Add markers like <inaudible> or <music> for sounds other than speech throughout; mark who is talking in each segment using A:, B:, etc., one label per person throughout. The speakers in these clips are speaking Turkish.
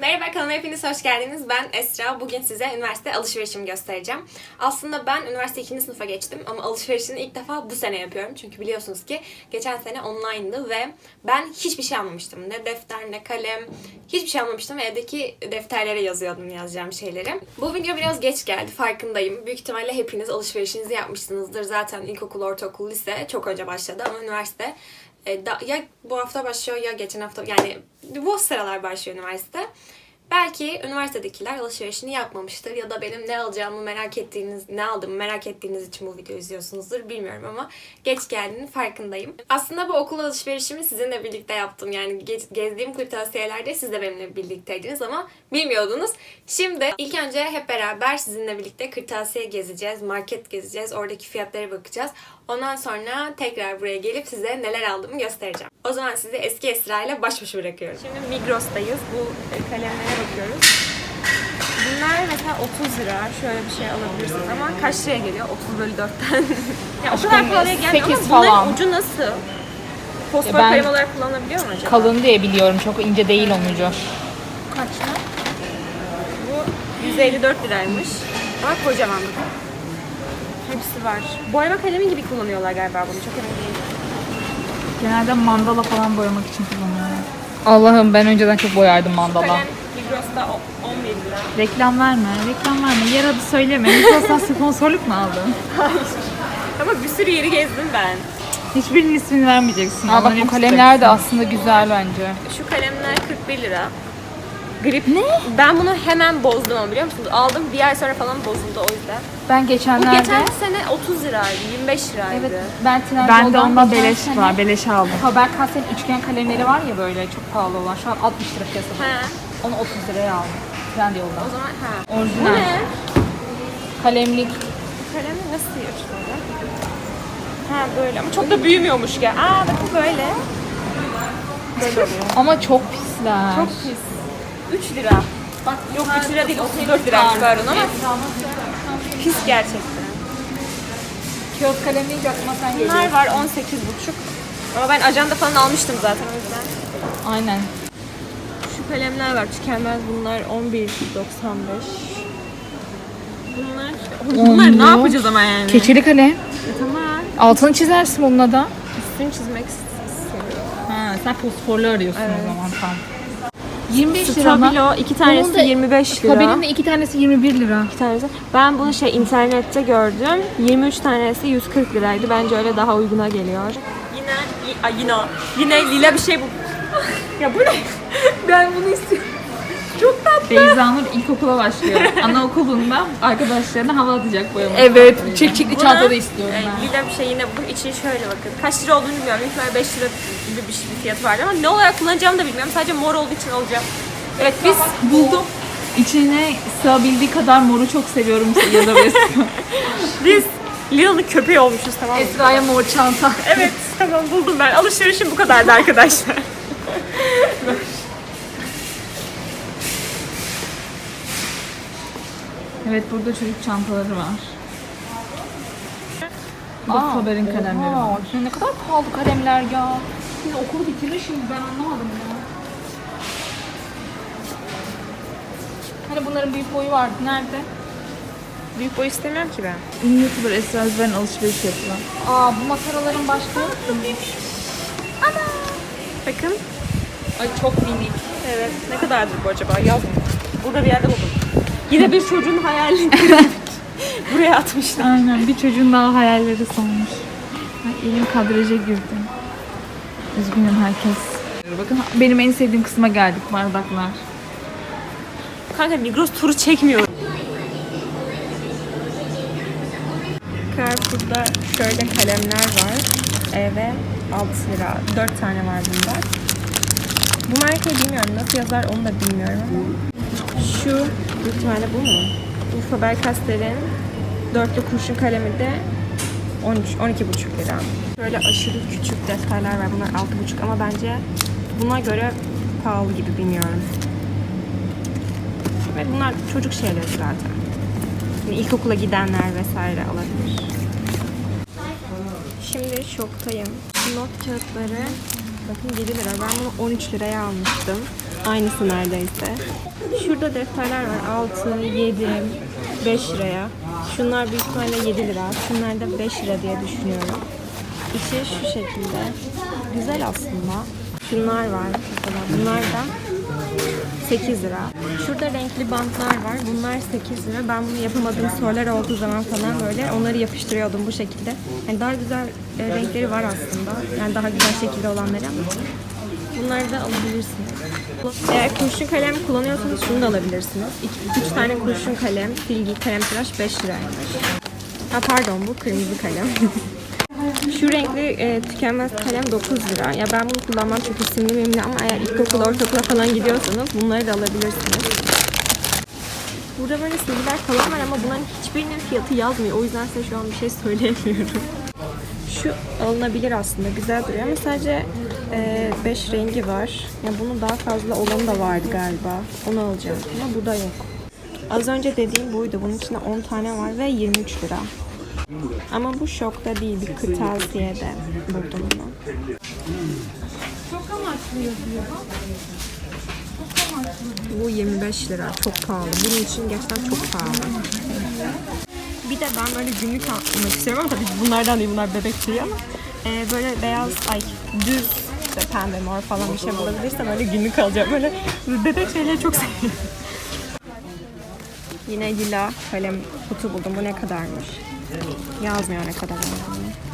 A: Merhaba kanalıma hepiniz hoş geldiniz. Ben Esra. Bugün size üniversite alışverişimi göstereceğim. Aslında ben üniversite 2. sınıfa geçtim ama alışverişini ilk defa bu sene yapıyorum. Çünkü biliyorsunuz ki geçen sene online'dı ve ben hiçbir şey almamıştım. Ne defter ne kalem. Hiçbir şey almamıştım ve evdeki defterlere yazıyordum yazacağım şeyleri. Bu video biraz geç geldi farkındayım. Büyük ihtimalle hepiniz alışverişinizi yapmışsınızdır. Zaten ilkokul, ortaokul, lise çok önce başladı ama üniversite e, da, ya bu hafta başlıyor ya geçen hafta yani bu sıralar başlıyor üniversite. Belki üniversitedekiler alışverişini yapmamıştır ya da benim ne alacağımı merak ettiğiniz, ne aldığımı merak ettiğiniz için bu videoyu izliyorsunuzdur bilmiyorum ama geç geldiğinin farkındayım. Aslında bu okul alışverişimi sizinle birlikte yaptım. Yani ge- gezdiğim kırtasiyelerde siz de benimle birlikteydiniz ama bilmiyordunuz. Şimdi ilk önce hep beraber sizinle birlikte kırtasiye gezeceğiz, market gezeceğiz, oradaki fiyatlara bakacağız. Ondan sonra tekrar buraya gelip size neler aldığımı göstereceğim. O zaman sizi eski Esra ile baş başa bırakıyorum. Şimdi Migros'tayız. Bu e, kalemlere bakıyoruz. Bunlar mesela 30 lira. Şöyle bir şey alabilirsiniz ama kaç liraya geliyor? 30 bölü 4'ten. <laughs> ya o kadar pahalıya gelmiyor ama
B: 8
A: bunların
B: falan.
A: ucu nasıl? Fosfor
B: ben-
A: kalem olarak kullanabiliyor mu acaba?
B: Kalın diye biliyorum. Çok ince değil onun ucu.
A: Kaç lira? Bu 154 liraymış. Ama kocaman bu. Hepsi var. Boyama kalemi gibi kullanıyorlar galiba bunu. Çok emin değilim.
B: Genelde mandala falan boyamak için kullanıyorlar. Allah'ım ben önceden çok boyardım mandala.
A: Kalem Migros'ta o- 11 lira.
B: Reklam verme, reklam verme. Yer adı söyleme. Migros'tan sponsorluk mu aldın? <laughs>
A: Ama bir sürü yeri gezdim ben.
B: Hiçbirinin ismini vermeyeceksin.
C: Aa, bak
B: Onların
C: bu
B: hepsi
C: kalemler de aslında güzel bence.
A: Şu kalemler 41 lira. Grip. Ne? Ben bunu hemen bozdum ama biliyor musunuz? Aldım bir ay sonra falan bozuldu o yüzden.
C: Ben
A: Bu
C: geçenlerde...
A: geçen sene 30 liraydı, 25 liraydı.
C: Evet, ben
B: Ben de
C: Trendyol'dan
B: onda
C: geçen
B: beleş
C: sene
B: var. Beleş aldım.
C: Faber-Castell'in üçgen kalemleri var ya böyle çok pahalı olan. Şu an 60 lira piyasada.
A: He.
C: Onu 30 liraya aldım. Trendyol'dan.
A: O zaman ha. Bu
C: Orijinal.
A: ne?
C: Kalemlik.
A: Bu kalemi nasıl böyle? Ha böyle ama çok da büyümüyormuş ya. Aa bakın böyle. Böyle oluyor.
C: Ama çok pisler.
A: Çok pis. 3 lira. Bak yok 3 lira değil 34 liraymış pardon ama pis gerçekten.
C: Kağıt kalem deyince aklıma sen geliyor.
A: Bunlar var 18,5. Ama ben ajanda falan almıştım zaten o yüzden.
C: Aynen.
A: Şu kalemler var tükenmez bunlar 11.95. Bunlar bunlar ne yapacağız ama yani?
C: Keçeli kalem.
A: Tamam.
C: Altını çizersin bununla da.
A: Üstünü çizmek istiyorum.
C: Ha, sen fosforlu arıyorsun o zaman tam. 25 lira mı?
A: Stabilo iki tanesi
C: Bunun da
A: 25 lira.
C: Tabelin de iki tanesi 21 lira.
A: Bir tanesi. Ben bunu şey internette gördüm. 23 tanesi 140 liraydı. Bence öyle daha uyguna geliyor. Yine ay yine yine lila bir şey bu. ya bu ne? <laughs> ben bunu istiyorum. Çok tatlı.
C: Beyzanur ilkokula başlıyor. <laughs> Anaokulunda arkadaşlarına hava atacak boyama.
B: Evet,
C: Çek çekli
A: Buna-
C: çanta da istiyorum
A: e,
C: ben.
A: lila bir şey yine bu için şöyle bakın. Kaç lira olduğunu bilmiyorum. Büyük ihtimalle 5 lira gibi bir, şey, bir fiyatı vardı ama ne olarak kullanacağımı da bilmiyorum. Sadece mor olduğu için alacağım.
C: Evet biz buldum. İçine sığabildiği kadar moru çok seviyorum ya da Esra.
A: Biz <laughs> Lila'nın köpeği olmuşuz tamam mı?
C: Esra'ya mor çanta.
A: Evet tamam buldum ben. Alışverişim bu kadardı arkadaşlar. <laughs>
C: Evet burada çocuk çantaları var. Burada Faber'in kalemleri var.
B: Ne kadar pahalı kalemler ya. Siz okulu bitirmişsiniz ben anlamadım ya. Hani bunların büyük boyu vardı. Nerede?
A: Büyük boy istemiyorum ki ben.
C: Ünlü YouTuber Esra Özber'in alışveriş yapıyor.
B: Aa bu makaraların başka yok mu?
A: Bakın.
C: Ay çok minik.
A: Evet. Ne kadardır bu acaba? Yaz. Burada bir yerde buldum. Yine bir çocuğun hayalini <laughs> buraya atmışlar.
C: Aynen bir çocuğun daha hayalleri solmuş. Ay, elim kadraja girdi. Üzgünüm herkes. Bakın benim en sevdiğim kısma geldik bardaklar.
A: Kanka Migros turu çekmiyor. Carrefour'da şöyle kalemler var. Eve 6 lira. 4 tane var bunda. Bu markayı bilmiyorum. Nasıl yazar onu da bilmiyorum ama. Şu büyük ihtimalle bu mu? Bu Faber-Castell'in dörtlü kurşun kalemi de 13, 12,5 lira. Şöyle aşırı küçük defterler var. Bunlar 6,5 ama bence buna göre pahalı gibi bilmiyorum. Ve bunlar çocuk şeyleri zaten. Yani ilkokula gidenler vesaire alabilir. Şimdi şoktayım. Not kağıtları Bakın 7 lira. Ben bunu 13 liraya almıştım. Aynısı neredeyse. Şurada defterler var. 6, 7, 5 liraya. Şunlar büyük ihtimalle 7 lira. Şunlar da 5 lira diye düşünüyorum. İçi şu şekilde. Güzel aslında. Şunlar var mesela. Bunlar da 8 lira. Şurada renkli bantlar var. Bunlar 8 lira. Ben bunu yapamadığım sorular olduğu zaman falan böyle onları yapıştırıyordum bu şekilde. Yani daha güzel e, renkleri var aslında. Yani daha güzel şekilde olanları ama bunları da alabilirsiniz. Eğer kurşun kalem kullanıyorsanız şunu da alabilirsiniz. 3 tane kurşun kalem, silgi, kalem tıraş 5 liraymış. Ha pardon bu kırmızı kalem. <laughs> Şu renkli e, tükenmez kalem 9 lira. Ya ben bunu kullanmam çünkü simli mimli ama eğer ilkokul, ortaokula falan gidiyorsanız bunları da alabilirsiniz. Burada böyle silgiler falan var ama bunların hiçbirinin fiyatı yazmıyor. O yüzden size şu an bir şey söyleyemiyorum. Şu alınabilir aslında. Güzel duruyor ama sadece 5 rengi var. Ya bunun daha fazla olanı da vardı galiba. Onu alacağım ama burada yok. Az önce dediğim buydu. Bunun içinde 10 tane var ve 23 lira. Ama bu şokta değil, bir kırtasiyede buldum bunu.
B: Çok amaçlı yazıyor.
A: Bu 25 lira, çok pahalı. Bunun için gerçekten çok pahalı. Bir de ben böyle günlük almak istiyorum ama tabii bunlardan değil, bunlar bebek şeyi ama e, böyle beyaz, ay düz işte pembe, mor falan bir şey bulabilirsem böyle günlük alacağım. Böyle bebek şeyleri çok seviyorum. Yine lila kalem kutu buldum. Bu ne kadarmış? Yazmıyor ne kadar olduğunu.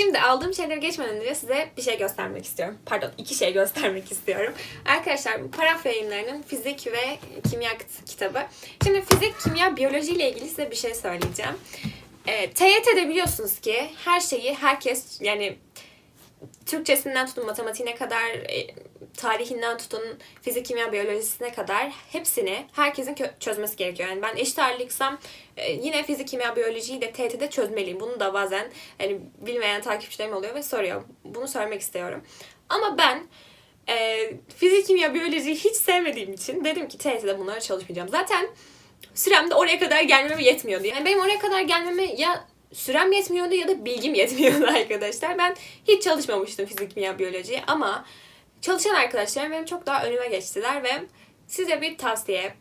A: Şimdi aldığım şeyleri geçmeden önce size bir şey göstermek istiyorum. Pardon, iki şey göstermek istiyorum. Arkadaşlar bu paraf yayınlarının fizik ve kimya kit- kitabı. Şimdi fizik, kimya, biyoloji ile ilgili size bir şey söyleyeceğim. E, TYT'de biliyorsunuz ki her şeyi herkes yani Türkçesinden tutun matematiğine kadar, e, tarihinden tutun fizik, kimya, biyolojisine kadar hepsini herkesin çözmesi gerekiyor. Yani ben eşit ağırlıksam e, yine fizik, kimya, biyolojiyi de TYT'de çözmeliyim. Bunu da bazen hani bilmeyen takipçilerim oluyor ve soruyor. Bunu söylemek istiyorum. Ama ben e, fizik, kimya, biyolojiyi hiç sevmediğim için dedim ki TYT'de bunlara çalışmayacağım. Zaten sürem de oraya kadar gelmeme yetmiyordu. Yani benim oraya kadar gelmeme ya sürem yetmiyordu ya da bilgim yetmiyordu <laughs> arkadaşlar. Ben hiç çalışmamıştım fizik, kimya, biyolojiyi ama çalışan arkadaşlarım benim çok daha önüme geçtiler ve size bir tavsiye.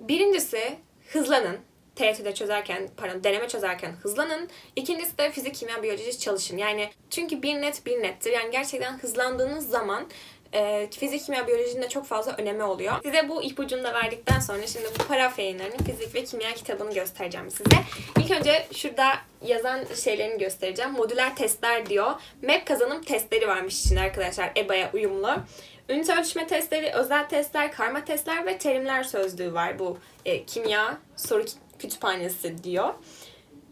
A: Birincisi hızlanın. TYT'de çözerken, pardon deneme çözerken hızlanın. İkincisi de fizik, kimya, biyoloji çalışın. Yani çünkü bir net bir nettir. Yani gerçekten hızlandığınız zaman e, fizik, kimya, biyolojinin de çok fazla önemi oluyor. Size bu ipucunu da verdikten sonra şimdi bu paraf yayınlarının fizik ve kimya kitabını göstereceğim size. İlk önce şurada yazan şeylerini göstereceğim. Modüler testler diyor. MEP kazanım testleri varmış içinde arkadaşlar EBA'ya uyumlu. Ünite ölçme testleri, özel testler, karma testler ve terimler sözlüğü var bu e, kimya soru kütüphanesi diyor.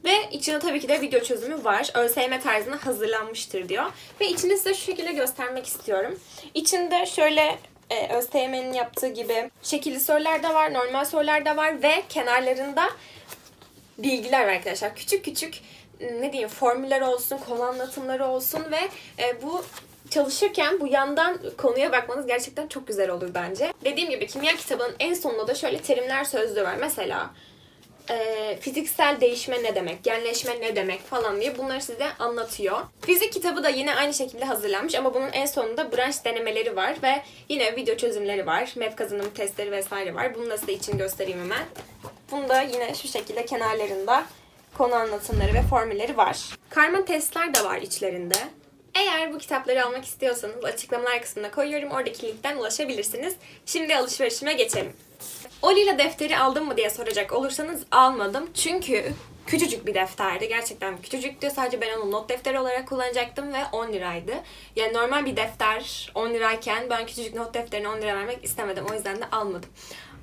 A: Ve içinde tabii ki de video çözümü var. ÖSYM tarzına hazırlanmıştır diyor. Ve içini size şu şekilde göstermek istiyorum. İçinde şöyle e, ÖSYM'nin yaptığı gibi şekilli sorular da var, normal sorular da var ve kenarlarında bilgiler var arkadaşlar. Küçük küçük ne diyeyim formüller olsun, konu anlatımları olsun ve e, bu çalışırken bu yandan konuya bakmanız gerçekten çok güzel olur bence. Dediğim gibi kimya kitabının en sonunda da şöyle terimler sözlüğü var. Mesela e, fiziksel değişme ne demek, genleşme ne demek falan diye bunları size anlatıyor. Fizik kitabı da yine aynı şekilde hazırlanmış ama bunun en sonunda branş denemeleri var ve yine video çözümleri var. MEP kazanım testleri vesaire var. Bunu da size için göstereyim hemen. Bunda yine şu şekilde kenarlarında konu anlatımları ve formülleri var. Karma testler de var içlerinde. Eğer bu kitapları almak istiyorsanız açıklamalar kısmına koyuyorum. Oradaki linkten ulaşabilirsiniz. Şimdi alışverişime geçelim. Olila defteri aldım mı diye soracak olursanız almadım. Çünkü küçücük bir defterdi. Gerçekten küçücüktü. Sadece ben onu not defteri olarak kullanacaktım ve 10 liraydı. Yani normal bir defter 10 lirayken ben küçücük not defterine 10 lira vermek istemedim. O yüzden de almadım.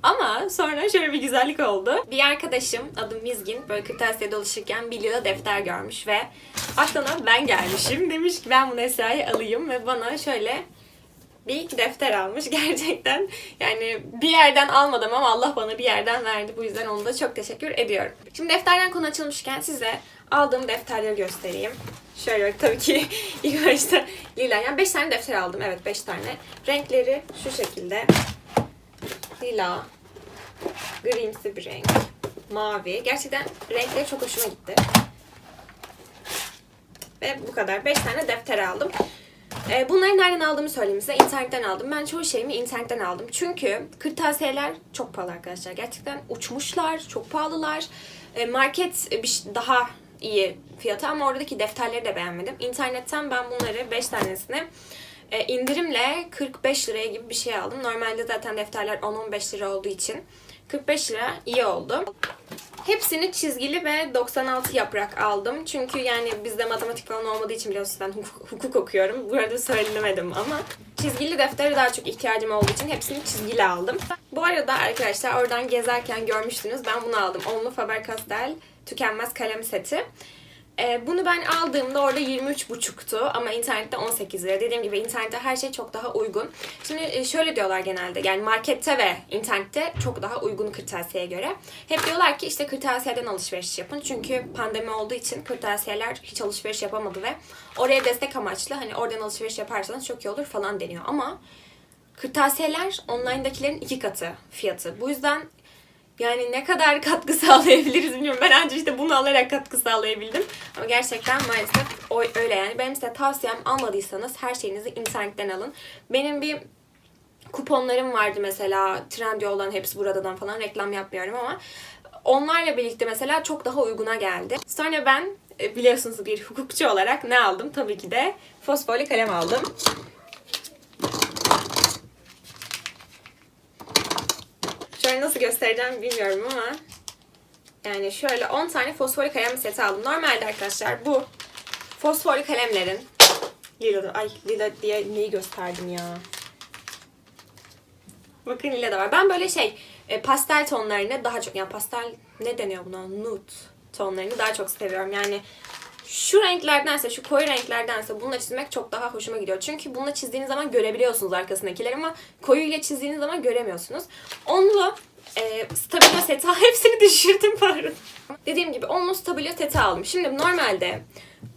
A: Ama sonra şöyle bir güzellik oldu. Bir arkadaşım adı Mizgin böyle kırtasiye dolaşırken bir lira defter görmüş ve Aklına ben gelmişim. Demiş ki ben bunu Esra'ya alayım ve bana şöyle bir defter almış <laughs> gerçekten. Yani bir yerden almadım ama Allah bana bir yerden verdi. Bu yüzden onu da çok teşekkür ediyorum. Şimdi defterden konu açılmışken size aldığım defterleri göstereyim. Şöyle tabii ki <laughs> ilk başta lila. Yani 5 tane defter aldım. Evet 5 tane. Renkleri şu şekilde. Lila. Grimsi bir renk. Mavi. Gerçekten renkleri çok hoşuma gitti. Ve bu kadar. 5 tane defter aldım. Ee, bunları nereden aldığımı söyleyeyim size. İnternetten aldım. Ben çoğu şeyimi internetten aldım. Çünkü kırtasiyeler çok pahalı arkadaşlar. Gerçekten uçmuşlar, çok pahalılar. Ee, market ş- daha iyi fiyatı ama oradaki defterleri de beğenmedim. İnternetten ben bunları 5 tanesini e, indirimle 45 liraya gibi bir şey aldım. Normalde zaten defterler 10-15 lira olduğu için 45 lira iyi oldu. Hepsini çizgili ve 96 yaprak aldım. Çünkü yani bizde matematik falan olmadığı için biliyorsunuz ben hukuk, okuyorum. Bu arada söylemedim ama. Çizgili deftere daha çok ihtiyacım olduğu için hepsini çizgili aldım. Bu arada arkadaşlar oradan gezerken görmüştünüz. Ben bunu aldım. Onlu Faber-Castell tükenmez kalem seti. Ee, bunu ben aldığımda orada 23,5'tu ama internette 18 lira. Dediğim gibi internette her şey çok daha uygun. Şimdi e, şöyle diyorlar genelde yani markette ve internette çok daha uygun kırtasiyeye göre. Hep diyorlar ki işte kırtasiyeden alışveriş yapın. Çünkü pandemi olduğu için kırtasiyeler hiç alışveriş yapamadı ve oraya destek amaçlı hani oradan alışveriş yaparsanız çok iyi olur falan deniyor. Ama kırtasiyeler online'dakilerin iki katı fiyatı. Bu yüzden yani ne kadar katkı <laughs> sağlayabiliriz bilmiyorum. Ben ancak işte bunu alarak katkı sağlayabildim. Ama gerçekten maalesef o, öyle yani. Benim size tavsiyem almadıysanız her şeyinizi internetten alın. Benim bir kuponlarım vardı mesela Trendyol'dan hepsi buradan falan reklam yapmıyorum ama onlarla birlikte mesela çok daha uyguna geldi. Sonra ben e, biliyorsunuz bir hukukçu olarak ne aldım? Tabii ki de fosforlu kalem aldım. Şöyle nasıl göstereceğim bilmiyorum ama yani şöyle 10 tane fosforlu kalem seti aldım. Normalde arkadaşlar bu fosforlu kalemlerin lila ay lila diye neyi gösterdim ya. Bakın lila da var. Ben böyle şey e, pastel tonlarını daha çok yani pastel ne deniyor buna? Nude tonlarını daha çok seviyorum. Yani şu renklerdense, şu koyu renklerdense bununla çizmek çok daha hoşuma gidiyor. Çünkü bununla çizdiğiniz zaman görebiliyorsunuz arkasındakileri ama koyu ile çizdiğiniz zaman göremiyorsunuz. Onlu e, stabilo seti <laughs> hepsini düşürdüm pardon. Dediğim gibi onlu stabilo seti aldım. Şimdi normalde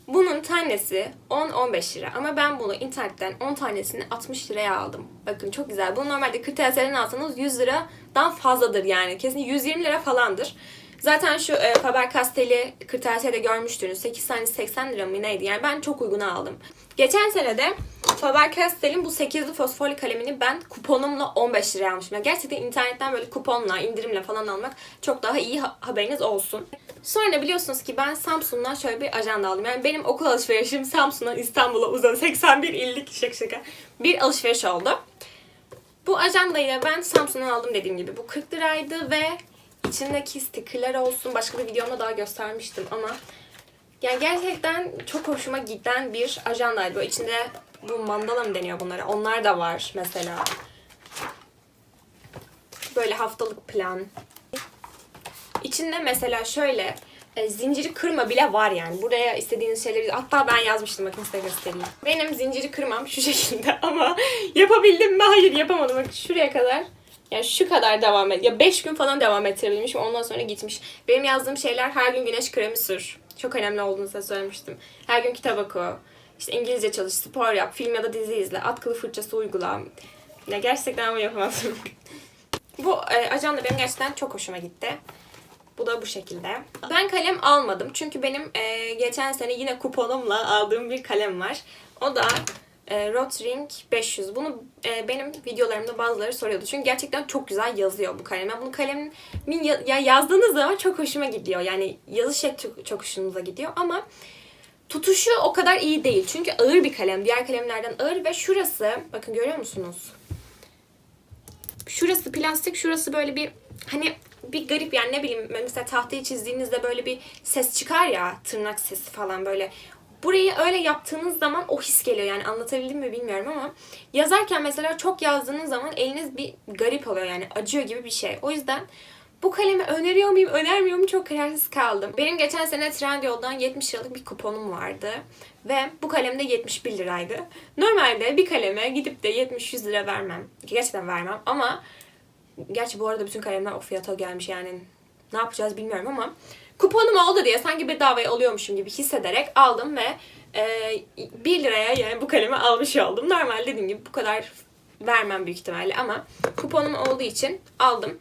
A: bunun tanesi 10-15 lira ama ben bunu internetten 10 tanesini 60 liraya aldım. Bakın çok güzel. Bunu normalde kırtasiyeden alsanız 100 liradan fazladır yani. Kesin 120 lira falandır. Zaten şu e, Faber-Castell'i kırtasiyede görmüştünüz. 8 tanesi 80 lira mı neydi? Yani ben çok uyguna aldım. Geçen sene de Faber-Castell'in bu 8'li fosforlu kalemini ben kuponumla 15 liraya almışım. Yani gerçekten internetten böyle kuponla, indirimle falan almak çok daha iyi ha- haberiniz olsun. Sonra biliyorsunuz ki ben Samsung'dan şöyle bir ajanda aldım. Yani benim okul alışverişim Samsun'dan İstanbul'a uzadı. 81 illik şaka şaka bir alışveriş oldu. Bu ajandayı da ben Samsung'dan aldım dediğim gibi. Bu 40 liraydı ve içindeki stickerler olsun. Başka bir videomda daha göstermiştim ama yani gerçekten çok hoşuma giden bir ajandaydı. Böyle içinde bu mandala mı deniyor bunlara? Onlar da var mesela. Böyle haftalık plan. İçinde mesela şöyle e, zinciri kırma bile var yani. Buraya istediğiniz şeyleri hatta ben yazmıştım bakın size göstereyim. Benim zinciri kırmam şu şekilde <laughs> ama yapabildim mi? Hayır yapamadım. Bakın şuraya kadar yani şu kadar devam et. Ya 5 gün falan devam ettirebilmişim. Ondan sonra gitmiş. Benim yazdığım şeyler her gün güneş kremi sür. Çok önemli olduğunu size söylemiştim. Her gün kitap oku. İşte İngilizce çalış, spor yap, film ya da dizi izle, at kılı fırçası uygula. Ya gerçekten ama yapamadım. <laughs> bu e, ajanda benim gerçekten çok hoşuma gitti. Bu da bu şekilde. Ben kalem almadım. Çünkü benim e, geçen sene yine kuponumla aldığım bir kalem var. O da e, Rotring 500. Bunu e, benim videolarımda bazıları soruyordu. Çünkü gerçekten çok güzel yazıyor bu kalem. Ben bunu kalemin ya, ya yazdığınız zaman çok hoşuma gidiyor. Yani yazı şekli çok, çok hoşunuza gidiyor ama tutuşu o kadar iyi değil. Çünkü ağır bir kalem. Diğer kalemlerden ağır ve şurası bakın görüyor musunuz? Şurası plastik, şurası böyle bir hani bir garip yani ne bileyim mesela tahtayı çizdiğinizde böyle bir ses çıkar ya tırnak sesi falan böyle. Burayı öyle yaptığınız zaman o his geliyor yani anlatabildim mi bilmiyorum ama yazarken mesela çok yazdığınız zaman eliniz bir garip oluyor yani acıyor gibi bir şey. O yüzden Bu kalemi öneriyor muyum, önermiyor muyum çok kararsız kaldım. Benim geçen sene Trendyol'dan 70 liralık bir kuponum vardı. Ve bu kalem de 71 liraydı. Normalde bir kaleme gidip de 70-100 lira vermem. Gerçekten vermem ama Gerçi bu arada bütün kalemler o fiyata gelmiş yani ne yapacağız bilmiyorum ama kuponum oldu diye sanki bedavaya alıyormuşum gibi hissederek aldım ve e, 1 liraya yani bu kalemi almış oldum. Normal dediğim gibi bu kadar vermem büyük ihtimalle ama kuponum olduğu için aldım.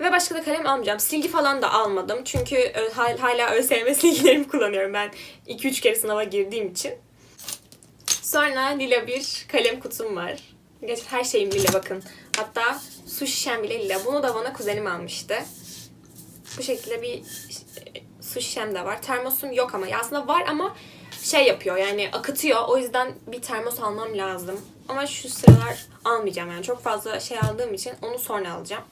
A: Ve başka da kalem almayacağım. Silgi falan da almadım. Çünkü hal- hala ÖSYM silgilerimi kullanıyorum ben 2-3 kere sınava girdiğim için. Sonra lila bir kalem kutum var. Gerçi her şeyim lila bakın. Hatta su şişem bile lila. Bunu da bana kuzenim almıştı. Bu şekilde bir su şişem de var. Termosum yok ama. Ya aslında var ama şey yapıyor yani akıtıyor. O yüzden bir termos almam lazım. Ama şu sıralar almayacağım yani. Çok fazla şey aldığım için onu sonra alacağım.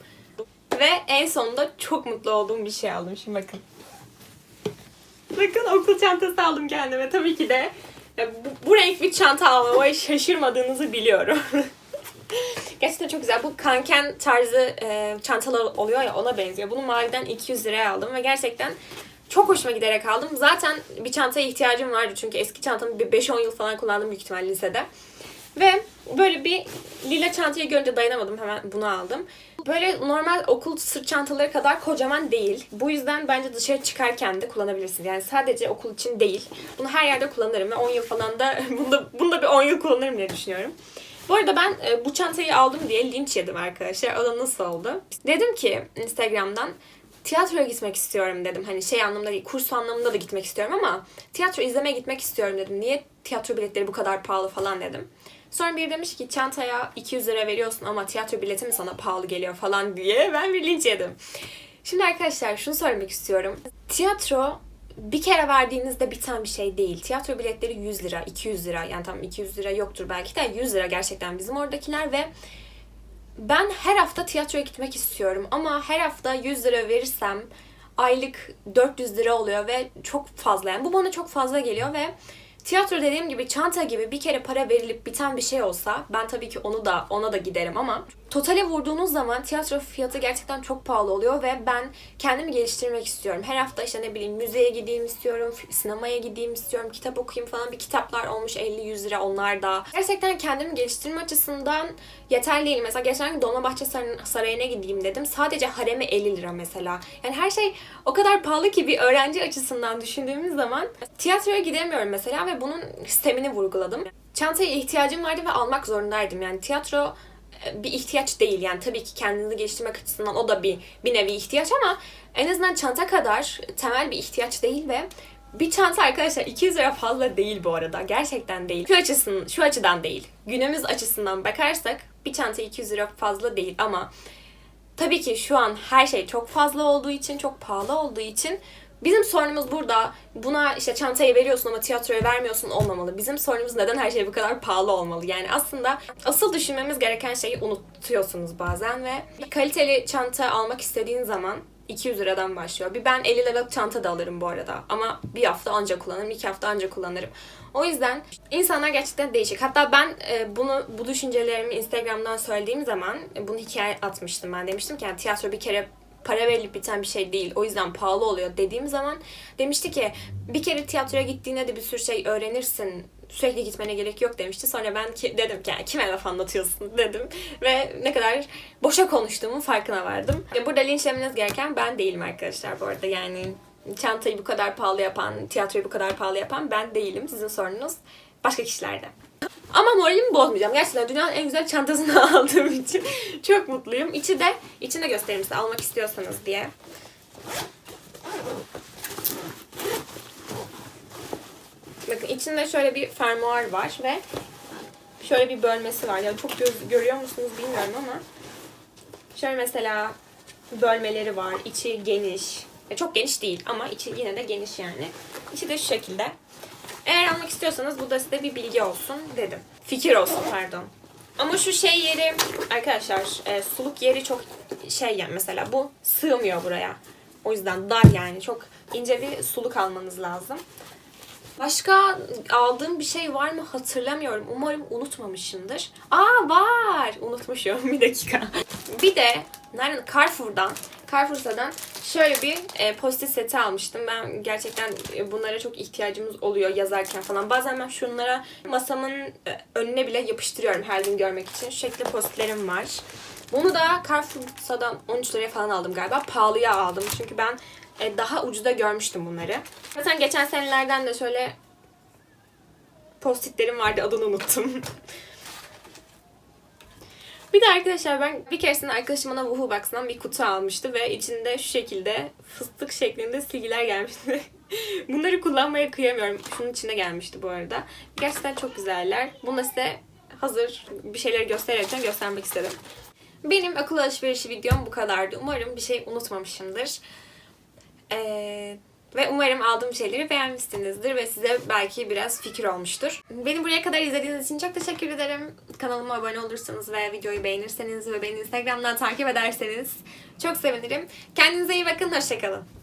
A: Ve en sonunda çok mutlu olduğum bir şey aldım. Şimdi bakın. Bakın okul çantası aldım kendime. Tabii ki de bu, bu renk bir çanta almama şaşırmadığınızı biliyorum. <laughs> <laughs> Gerçekten çok güzel. Bu kanken tarzı e, çantalar oluyor ya ona benziyor. Bunu maviden 200 liraya aldım ve gerçekten çok hoşuma giderek aldım. Zaten bir çantaya ihtiyacım vardı çünkü eski çantamı bir 5-10 yıl falan kullandım büyük ihtimalle lisede. Ve böyle bir lila çantayı görünce dayanamadım hemen bunu aldım. Böyle normal okul sırt çantaları kadar kocaman değil. Bu yüzden bence dışarı çıkarken de kullanabilirsiniz. Yani sadece okul için değil. Bunu her yerde kullanırım ve 10 yıl falan da <laughs> bunda, bunda bir 10 yıl kullanırım diye düşünüyorum. Bu arada ben e, bu çantayı aldım diye linç yedim arkadaşlar. O da nasıl oldu? Dedim ki Instagram'dan tiyatroya gitmek istiyorum dedim. Hani şey anlamında değil, kurs anlamında da gitmek istiyorum ama tiyatro izlemeye gitmek istiyorum dedim. Niye tiyatro biletleri bu kadar pahalı falan dedim. Sonra biri demiş ki çantaya 200 lira veriyorsun ama tiyatro bileti mi sana pahalı geliyor falan diye ben bir linç yedim. Şimdi arkadaşlar şunu söylemek istiyorum. Tiyatro bir kere verdiğinizde biten bir şey değil. Tiyatro biletleri 100 lira, 200 lira. Yani tam 200 lira yoktur belki de 100 lira gerçekten bizim oradakiler ve ben her hafta tiyatroya gitmek istiyorum ama her hafta 100 lira verirsem aylık 400 lira oluyor ve çok fazla yani bu bana çok fazla geliyor ve tiyatro dediğim gibi çanta gibi bir kere para verilip biten bir şey olsa ben tabii ki onu da ona da giderim ama totale vurduğunuz zaman tiyatro fiyatı gerçekten çok pahalı oluyor ve ben kendimi geliştirmek istiyorum. Her hafta işte ne bileyim müzeye gideyim istiyorum, sinemaya gideyim istiyorum, kitap okuyayım falan bir kitaplar olmuş 50-100 lira onlar da. Gerçekten kendimi geliştirme açısından yeterli değil. Mesela geçen gün Dolmabahçe Sar- Sarayı'na gideyim dedim. Sadece haremi 50 lira mesela. Yani her şey o kadar pahalı ki bir öğrenci açısından düşündüğümüz zaman tiyatroya gidemiyorum mesela ve bunun sistemini vurguladım. Çantaya ihtiyacım vardı ve almak zorundaydım. Yani tiyatro e, bir ihtiyaç değil yani tabii ki kendinizi geliştirmek açısından o da bir bir nevi ihtiyaç ama en azından çanta kadar temel bir ihtiyaç değil ve bir çanta arkadaşlar 200 lira fazla değil bu arada. Gerçekten değil. Şu açısın, şu açıdan değil. Günümüz açısından bakarsak bir çanta 200 lira fazla değil ama tabii ki şu an her şey çok fazla olduğu için, çok pahalı olduğu için bizim sorunumuz burada buna işte çantayı veriyorsun ama tiyatroya vermiyorsun olmamalı. Bizim sorunumuz neden her şey bu kadar pahalı olmalı? Yani aslında asıl düşünmemiz gereken şeyi unutuyorsunuz bazen ve kaliteli çanta almak istediğin zaman 200 liradan başlıyor. Bir ben 50 liralık çanta da alırım bu arada. Ama bir hafta ancak kullanırım, iki hafta ancak kullanırım. O yüzden insanlar gerçekten değişik. Hatta ben e, bunu bu düşüncelerimi Instagram'dan söylediğim zaman e, bunu hikaye atmıştım ben. Demiştim ki yani tiyatro bir kere para verilip biten bir şey değil. O yüzden pahalı oluyor dediğim zaman demişti ki bir kere tiyatroya gittiğinde de bir sürü şey öğrenirsin. Sürekli gitmene gerek yok demişti. Sonra ben ki, dedim ki yani kime laf anlatıyorsun dedim. Ve ne kadar boşa konuştuğumun farkına vardım. E, Burada linçlemeniz gereken ben değilim arkadaşlar bu arada. Yani çantayı bu kadar pahalı yapan, tiyatroyu bu kadar pahalı yapan ben değilim. Sizin sorunuz başka kişilerde. Ama moralimi bozmayacağım. Gerçekten dünyanın en güzel çantasını <laughs> aldığım için çok mutluyum. İçi de, içini de göstereyim size almak istiyorsanız diye. Bakın içinde şöyle bir fermuar var ve şöyle bir bölmesi var. Yani çok göz, görüyor musunuz bilmiyorum ama şöyle mesela bölmeleri var. İçi geniş. Ya çok geniş değil ama içi yine de geniş yani. İçi de şu şekilde. Eğer almak istiyorsanız bu da size bir bilgi olsun dedim. Fikir olsun pardon. Ama şu şey yeri arkadaşlar e, suluk yeri çok şey yani mesela bu sığmıyor buraya. O yüzden dar yani çok ince bir suluk almanız lazım. Başka aldığım bir şey var mı hatırlamıyorum. Umarım unutmamışımdır. Aa var. Unutmuşum. <laughs> Bir dakika. Bir de nereden? Carrefour'dan. Carrefour'dan şöyle bir e, post seti almıştım. Ben gerçekten e, bunlara çok ihtiyacımız oluyor yazarken falan. Bazen ben şunlara masamın e, önüne bile yapıştırıyorum her gün görmek için. Şu şekilde postlerim var. Bunu da Carrefour'dan 13 liraya falan aldım galiba. Pahalıya aldım. Çünkü ben e, daha ucuda görmüştüm bunları. Zaten geçen senelerden de şöyle postitlerim vardı adını unuttum. <laughs> bir de arkadaşlar ben bir keresinde arkadaşım bana Woohoo Box'dan bir kutu almıştı ve içinde şu şekilde fıstık şeklinde silgiler gelmişti. <laughs> Bunları kullanmaya kıyamıyorum. Şunun içine gelmişti bu arada. Gerçekten çok güzeller. Bunu da size hazır bir şeyleri göstererek göstermek istedim. Benim akıl alışverişi videom bu kadardı. Umarım bir şey unutmamışımdır. Ee, ve umarım aldığım şeyleri beğenmişsinizdir ve size belki biraz fikir olmuştur. Beni buraya kadar izlediğiniz için çok teşekkür ederim. Kanalıma abone olursanız ve videoyu beğenirseniz ve beni Instagram'dan takip ederseniz çok sevinirim. Kendinize iyi bakın, hoşçakalın.